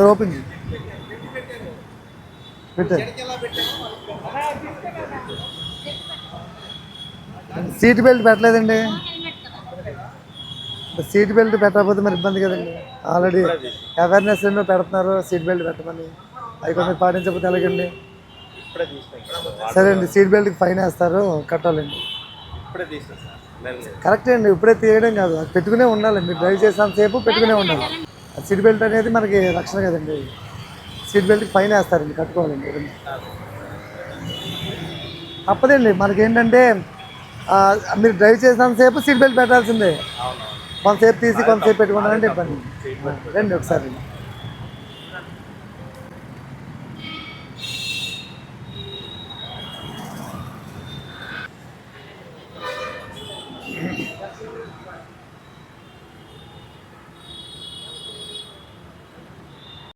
Sir open పెట్టారు seat belt పెట్టలేదండి. Seat belt పెట్టకపోతే మరి ఇబ్బంది కదండి. ఆల్రెడీ అవేర్నెస్ ఎన్నో పెడుతున్నారు సీట్ బెల్ట్ పెట్టమని. అది కొంచెం పాటించకపోతే ఎలాగండి? సరే అండి సీట్ బెల్ట్కి ఫైన్ వేస్తారు కట్టాలండి. కరెక్ట్ కరెక్టే అండి ఇప్పుడే తీయడం కాదు. పెట్టుకునే ఉండాలి మీరు డ్రైవ్ చేసేంతసేపు పెట్టుకునే ఉండాలి. సీట్ బెల్ట్ అనేది మనకి రక్షణ కదండి. సీట్ బెల్ట్కి పైన వేస్తారండి కట్టుకోవాలండి. తప్పదండి. మనకేంటంటే మీరు డ్రైవ్ చేసినంతసేపు సీట్ బెల్ట్ పెట్టాల్సిందే. కొంతసేపు తీసి కొంతసేపు పెట్టుకున్నారంటే ఇబ్బంది రండి ఒకసారి.